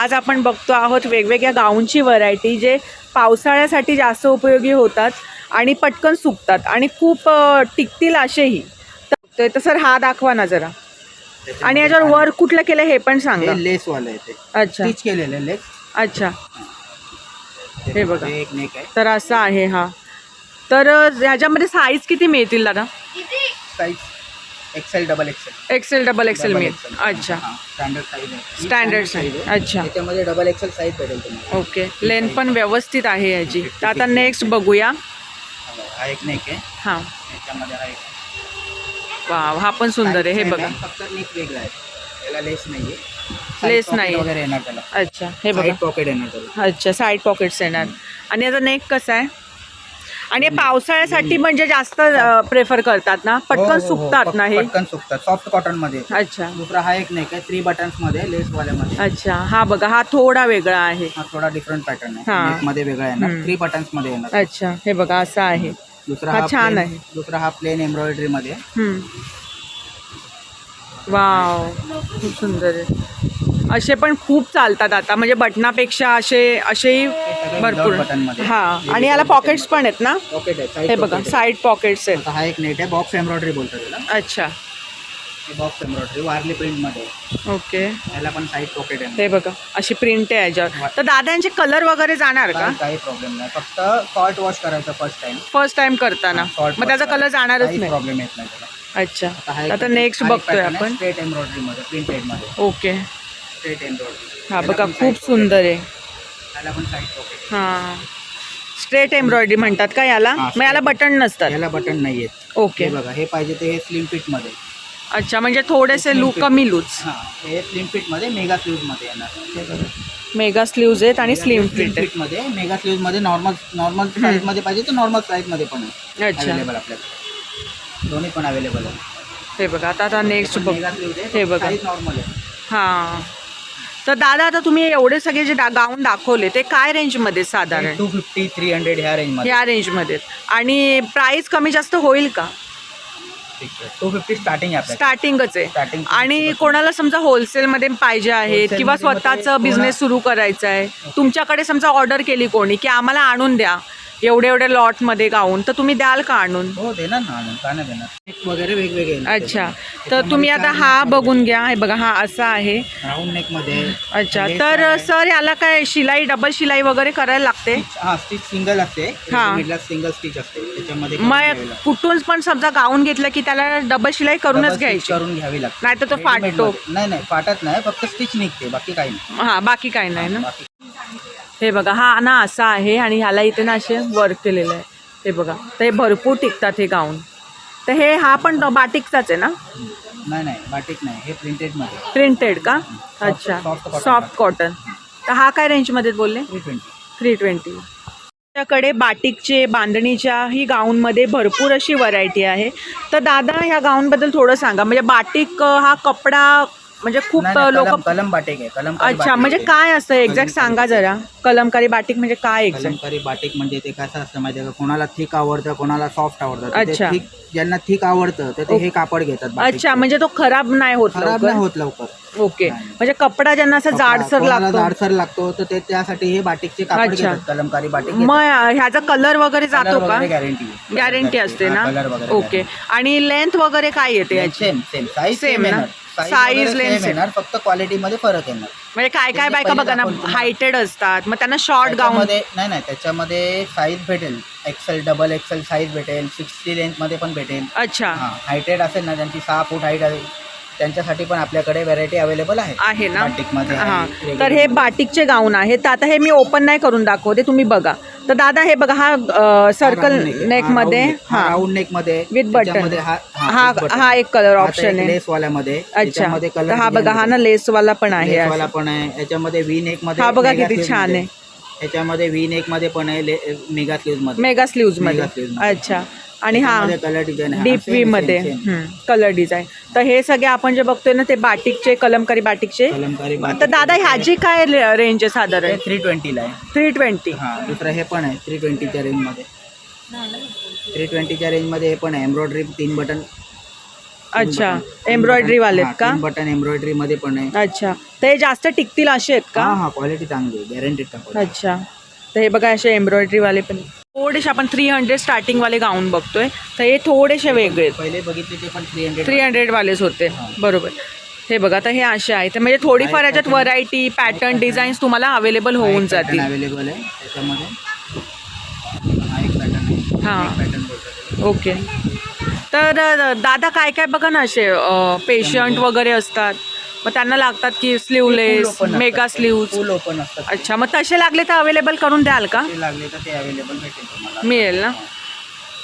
आज आपण बघतो आहोत वेगवेगळ्या गाऊनची व्हरायटी जे पावसाळ्यासाठी जास्त उपयोगी होतात आणि पटकन सुकतात आणि खूप टिकतील असेही. तर तर सर हा दाखवा ना जरा. आणि याच्यावर वर कुठलं केलं हे पण सांगा. आहे अच्छा. स्टिच केलेलं लेस. अच्छा. हे बघा. एक नेक आहे. तर असं आहे हा. तर ह्याच्यामध्ये साईज किती मिळतील दादा? Size XL double XL XL double XL मिळेल अच्छा स्टँडर्ड साईज आहे. ही स्टँडर्ड साईज. अच्छा त्याच्यामध्ये डबल एक्सेल साईज भेटेल तुम्हाला. ओके लेंथ पण व्यवस्थित आहे याची. तर आता नेक्स्ट बघूया. हा एक नेक आहे. हां. त्याच्यामध्ये हा एक वा हा पण सुंदर आहे. हे बघा. फक्त नेक वेगळा आहे. लेस Side pocket नाहीये. वगैरे येणार त्याला. अच्छा हे बघा. पॉकेट येणार त्याला. अच्छा साईड पॉकेट्स येणार. आणि याचा नेक कसा आहे? आणि हे पावसाळ्यासाठी म्हणजे जास्त प्रेफर करतात ना? हो, पटकन हो, हो. सुकतात ना हे? पटकन सुकतात. सॉफ्ट कॉटनमध्ये. अच्छा. दुसरा हा एक नेक आहे थ्री बटन्समध्ये लेस वाल्यामध्ये. अच्छा. हा बघा हा थोडा वेगळा आहे. हा थोडा डिफरंट पॅटर्न हा. आहे मध्ये वेगळा येणार हम्म. थ्री बटन्समध्ये येणार. अच्छा. हे बघा असा आहे. दुसरा हा हा छान plain- आहे. दुसरा हा प्लेन एम्ब्रॉयडरी मध्ये. वाव. खूप सुंदर आहे. असे पण खूप चालतात आता. म्हणजे बटनापेक्षा असे असेही भरपूर. without button मध्ये. हा आणि याला पॉकेट्स पण आहेत ना? पॉकेट आहे हे बघा. साईड पॉकेट्स आहेत. हा एक नेट आहे बॉक्स एम्ब्रॉयडरी बोलतो त्याला. अच्छा. बॉक्स एम्ब्रॉयडरी वारली प्रिंटमध्ये आहे. ओके. याला पण साईड पॉकेट आहे. हे बघा अशी प्रिंट आहे याच्यावर. तर दादा यांचे कलर वगैरे जाणार का? काही प्रॉब्लेम नाही. फक्त सॉल्ट वॉश करायचं फर्स्ट टाइम फर्स्ट टाइम करताना. मग त्याचा कलर जाणारच नाही. प्रॉब्लेम येत नाही अच्छा. आता नेक्स्ट बघतोय आपण. स्ट्रेट एम्ब्रॉयडरी मध्ये प्रिंटेडमध्ये. ओके. स्ट्रेट एम्ब्रॉयडरी हा बघा खूप सुंदर आहे. त्याला पण साईड पॉकेट हा. स्ट्रेट एम्ब्रॉयडरी म्हणतात का याला? हा, मग याला बटन नसतात. याला बटन नाही आहेत ओके हे बघा हे पाहिजे ते हे स्लिम फिटमध्ये. अच्छा म्हणजे थोडेसे लूक कमी लूज हा हे स्लिम फिटमध्ये मेगा स्लीव्हमध्ये येणार. मेगा स्लीव्ज आहेत आणि स्लिम फिट फिटमध्ये मेगा स्लीव्हमध्ये नॉर्मल नॉर्मल साईजमध्ये पाहिजे तर नॉर्मल साईजमध्ये पण आहे. अच्छा. अवेलेबल आपल्याकडे. दोन्ही पण अवेलेबल आहे हे बघा आता आता नेक्स्ट बघ. मेगा हे बघा. साईज नॉर्मल आहे. हां. तर दादा आता तुम्ही एवढे सगळे जे गाऊन दाखवले ते काय रेंजमध्ये साधारण? टू फिफ्टी थ्री हंड्रेड ह्या रेंजमध्ये. या रेंजमध्ये आणि प्राइस कमी जास्त होईल का? टू फिफ्टी स्टार्टिंग आहे आपल्याकडे. स्टार्टिंगच आहे. आणि कोणाला समजा होलसेलमध्ये पाहिजे Wholesale किंवा मध्ये स्वतःचं कोणा- बिझनेस सुरू करायचं आहे तुमच्याकडे समजा ऑर्डर केली कोणी की आम्हाला आणून द्या एवढे एवढे लॉटमध्ये गाऊन तर तुम्ही द्याल का आणून? हो देणार ना आणून का नाही देणार? नेक वगैरे वेगवेगळे येणार अच्छा. त्याच्यामध्ये. तर तुम्ही आता हा बघून घ्या. हे बघा हा असा आहे. राऊंड नेकमध्ये. अच्छा. Lace तर आहे. सर याला काय शिलाई डबल शिलाई वगैरे करायला लागते? Stitch- हा स्टिच सिंगल असते. हा. मिडला सिंगल स्टिच असते. त्याच्यामध्ये करून मग घ्यावी लागते. कुठून पण समजा गाऊन घेतलं की त्याला डबल शिलाई Double करूनच stitch घ्यायची. करून घ्यावी लागते. नाही तर तो Readymade फाटतो. मध्ये. नाही नाही फाटत नाही. फक्त स्टिच निघते. बाकी काही नाही. हा बाकी काय नाही ना? बाकी हे बघा हा ना असा आहे आणि ह्याला इथे ना असे वर्क केलेलं आहे. हे बघा तर हे भरपूर टिकतात हे गाऊन तर हे हा पण बाटिकचाच आहे ना? नाही नाही बाटिक नाही हे प्रिंटेडमध्ये. प्रिंटेड का? अच्छा. सॉफ्ट कॉटन तर हा काय रेंजमध्ये बोलले? थ्री ट्वेंटी त्याकडे बाटिकचे बांधणीच्या ही गाऊनमध्ये भरपूर अशी व्हरायटी आहे. तर दादा ह्या गाऊनबद्दल थोडं सांगा. म्हणजे बाटिक हा कपडा म्हणजे खूप लोक कलम कलम बाटिक आहे कलम अच्छा म्हणजे काय असतं एक्झॅक्ट सांगा जरा. कलमकारी बाटिक म्हणजे काय एक्झॅक्ट कलमकारी बाटिक म्हणजे ते कसं असतं माहिती आहे का? कोणाला थिक आवडतं कोणाला सॉफ्ट आवडतं. तर ते अच्छा. thick- ज्यांना थिक आवडतं तर ते हे कापड घेतात बाटिकचं. अच्छा म्हणजे तो खराब नाही होत खराब लवकर? नाही होत लवकर. ओके. नाही. म्हणजे कपडा ज्यांना असा जाडसर कोणाला लागतो? जाडसर लागतो तर ते त्यासाठी हे बाटिकचे कापड अच्छा. घेतात कलमकारी बाटिक मग ह्याचा कलर वगैरे जातो का? गॅरंटी गॅरंटी असते ना? कलर वगैरे ओके. आणि लेंथ वगैरे काय येते याची? सेम सेम साईज सेम ना? Size same. येणार फक्त क्वालिटी मध्ये फरक येणार. म्हणजे काय काय ते बायका बघा ना. हायटेड असतात मग त्यांना शॉर्ट गाऊन त्याच्यामध्ये नाही नाही त्याच्यामध्ये साईज भेटेल. एक्सेल डबल एक्सेल साईज भेटेल. सिक्स्टी लेंथमध्ये पण भेटेल. अच्छा. हायटेड असेल ना ज्यांची सहा फूट हाईट त्यांच्यासाठी पण आपल्याकडे व्हरायटी अवेलेबल आहे. आहे ना? बाटिकमध्ये हा. आहे, तर हे बाटिकचे गाऊन आहेत. तर आता हे मी ओपन नाही करून दाखवते तुम्ही बघा. तर दादा हे बघा हा सर्कल नेकमध्ये हा राऊंड नेकमध्ये. With button. त्याच्यामध्ये हा हा हा एक कलर ऑप्शन आहे. लेस वाल्यामध्ये अच्छा. त्याच्यामध्ये तर कलर हा बघा हा ना लेसवाला पण आहे वाला पण आहे. याच्यामध्ये व्ही नेकमध्ये हा बघा किती छानमध्ये. आहे. याच्यामध्ये व्ही नेकमध्ये पण आहे मेगा स्लीव्हमध्ये. मेगा स्लीव्जमध्ये. Mega sleeves मध्ये. अच्छा. आणि हा कलर डिझाईन डीप व्ही मध्ये कलर डिझाईन तर हे सगळे आपण जे बघतोय ना ते बाटिकचे कलमकारी बाटिकचे. कलमकारी तर दादा ह्याची काय रेंज आहे साधारण? थ्री ट्वेंटीला आहे. थ्री ट्वेंटी हा दुसरं हे पण आहे थ्री ट्वेंटीच्या रेंजमध्ये थ्री ट्वेंटीच्या रेंजमध्ये हे पण आहे. एम्ब्रॉयडरी तीन बटन अच्छा एम्ब्रॉयडरी वाले का? बटन एम्ब्रॉयडरी मध्ये पण आहे. अच्छा तर हे जास्त टिकतील असे आहेत का? हा क्वालिटी चांगली आहे. गॅरंटेड अच्छा तर हे बघा असे एम्ब्रॉयडरी वाले पण. थोडेसे आपण थ्री हंड्रेड स्टार्टिंग वाले गाऊन बघतोय. तर हे थोडेसे वेगळे पहिले बघितले ते पण थ्री हंड्रेड थ्री होते. बरोबर. हे बघा तर हे असे आहेत. तर म्हणजे थोडीफार याच्यात व्हरायटी पॅटर्न डिझाईन्स तुम्हाला अवेलेबल होऊन जातील. अवेलेबल आहे. त्याच्यामध्ये हा आहे. हा. ओके. तर दादा काय काय बघा ना असे पेशंट वगैरे असतात. मग त्यांना लागतात की sleeveless mega sleeves full open असतात. अच्छा मग तसे लागले तर अवेलेबल करून द्याल का? ते लागले तर ते अवेलेबल भेटेल तुम्हाला. मिळेल ना?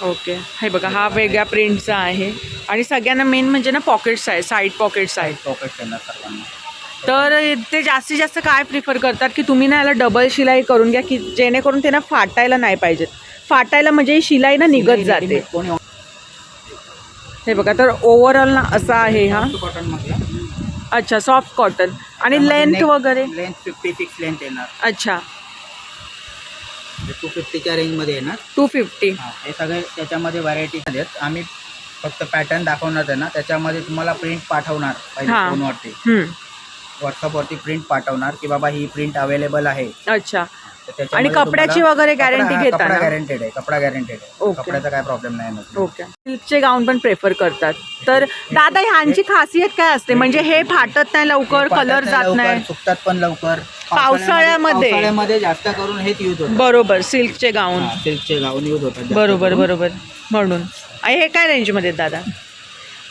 ओके. हे बघा हा वेगळ्या प्रिंटचा आहे. आणि सगळ्यांना मेन म्हणजे ना पॉकेट्स आहेत. साईड पॉकेट्स आहेत पॉकेट सर्वांना. तर ते जास्तीत जास्त काय प्रिफर करतात की तुम्ही ना याला डबल शिलाई करून घ्या की जेणेकरून ते ना फाटायला नाही पाहिजेत. फाटायला म्हणजे ही शिलाई ना निघत जाते. कोणी हे बघा तर ओव्हरऑल ना असा आहे हा. कॉटन अच्छा सॉफ्ट कॉटन आणि लेंथ वगैरे? लेंथ फिफ्टी सिक्स लेंथ येणार. अच्छा. टू फिफ्टीच्या रेंजमध्ये येणार. टू फिफ्टी हा, हे सगळे त्याच्यामध्ये व्हरायटी आहेत. आम्ही फक्त पॅटर्न दाखवणार आहे ना त्याच्यामध्ये तुम्हाला प्रिंट पाठवणार पाहिजे हा. फोनवरती व्हॉट्सअपवरती प्रिंट पाठवणार की बाबा ही प्रिंट अवेलेबल आहे. अच्छा. आणि कपड्याची वगैरे कपडा- guarantee घेता कपडा ना? गॅरंटेड आहे कपडा गॅरंटेड आहे. कपड्याचा काय प्रॉब्लेम नाही ओके. सिल्कचे गाऊन पण प्रेफर करतात. तर दादा ह्यांची खासियत काय असते? म्हणजे हे फाटत नाही लवकर कलर जात नाही. सुकतात पण लवकर. पावसाळ्यामध्ये- पावसाळ्यामध्ये. जास्त करून हेच यूज होतं. बरोबर सिल्कचे गाऊन सिल्कचे गाऊन यूज होतात बरोबर बरोबर. म्हणून. आणि हे काय रेंजमध्ये आहेत दादा?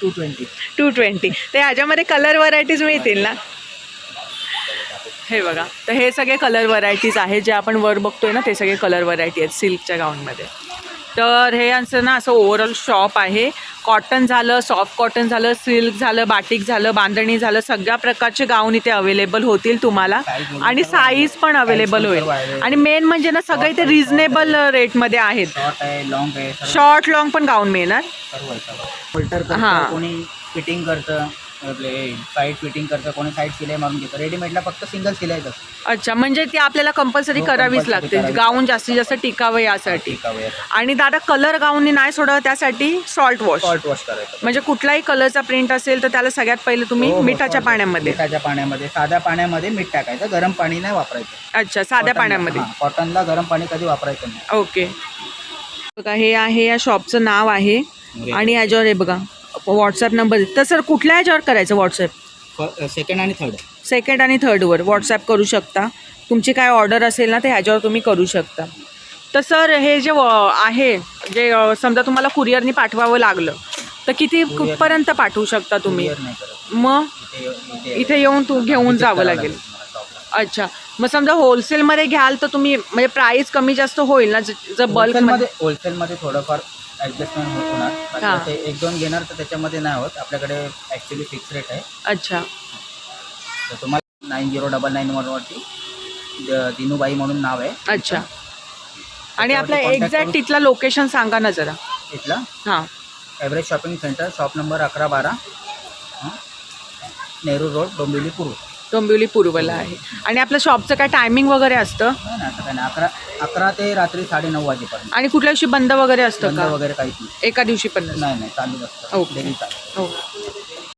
टू ट्वेंटी टू ट्वेंटी तर ह्याच्यामध्ये कलर व्हरायटीज मिळतील ना? हे बघा तर हे सगळे कलर व्हरायटीज आहेत जे आपण वर बघतोय ना ते सगळे कलर व्हरायटी आहेत सिल्कच्या गाऊनमध्ये तर हे असं ना असं ओव्हरऑल शॉप आहे. कॉटन झालं सॉफ्ट कॉटन झालं सिल्क झालं बाटिक झालं बांधणी झालं सगळ्या प्रकारचे गाऊन इथे अवेलेबल होतील तुम्हाला. आणि साईज पण अवेलेबल होईल. आणि मेन म्हणजे ना सगळे इथे रिझनेबल रेटमध्ये आहेत. शॉर्ट लॉंग पण गाऊन मिळणार. हा. फिटिंग करतं. आपले साईड फिटिंग करतं कोणी साईड सिलाई मारून घेतं रेडीमेडला फक्त सिंगल सिलाईच असतं अच्छा म्हणजे ती आपल्याला कंपल्सरी हो, करावीच compulsory लागते. गाऊन जास्तीत जास्त टिकावं यासाठी. आणि दादा कलर गाऊननी नाही सोडा त्यासाठी सॉल्ट वॉश सॉल्ट वॉश करायचं. म्हणजे कुठलाही कलरचा प्रिंट असेल तर त्याला सगळ्यात पहिले तुम्ही हो, हो, मिठाच्या salt. पाण्यामध्ये. मिठाच्या पाण्यामध्ये साध्या पाण्यामध्ये मीठ टाकायचं गरम पाणी नाही वापरायचं. अच्छा साध्या Cotton- पाण्यामध्ये. हा, कॉटनला गरम पाणी कधी वापरायचं नाही. ओके. बघा हे आहे या शॉपचं नाव आहे. आणि याच्यावर हे बघा. व्हॉट्सअप नंबर तर सर कुठल्या याच्यावर करायचं व्हॉट्सअप सेकंड आणि थर्ड सेकंड आणि थर्डवर व्हॉट्सॲप करू शकता. तुमची काय ऑर्डर असेल ना ते ह्याच्यावर तुम्ही करू शकता. तर सर हे जे व- आहे जे अ, समजा तुम्हाला कुरिअरनी पाठवावं लागलं तर किती कुठपर्यंत पाठवू शकता तुम्ही? नाही करत. मग? इथे येऊन तू घेऊन जावं लागेल. अच्छा. मग समजा होलसेलमध्ये घ्याल तर तुम्ही म्हणजे प्राईस कमी जास्त होईल ना ज- जर बल्कमध्ये होलसेलमध्ये होलसेलमध्ये थोडंफार ॲडजस्टमेंट होणार. एक दोन घेणार तर त्याच्यामध्ये नाही होत. आपल्याकडे ॲक्च्युली फिक्स रेट आहे. अच्छा. तर तुम्हाला नाईन झिरो डबल नाईन वरती द- दिनूबाई म्हणून नाव आहे. अच्छा. आणि आपलं contact एक्झॅक्ट करू- तिथला लोकेशन सांगा ना जरा. इथला हां. Average shopping centre shop number अकरा बारा हं? नेहरू रोड डोंबिवली पूर्व डोंबिवली पूर्वला आहे. आणि आपलं शॉपचं काय टायमिंग वगैरे असतं? नाही ना असं काय नाही. अकरा अकरा ते रात्री साडेनऊ वाजेपर्यंत. आणि कुठल्या दिवशी बंद वगैरे असतं बंद का? वगैरे काहीच नाही. एका दिवशी पण नसतं नाही नाही चालू असतं. ओके. चालू. हो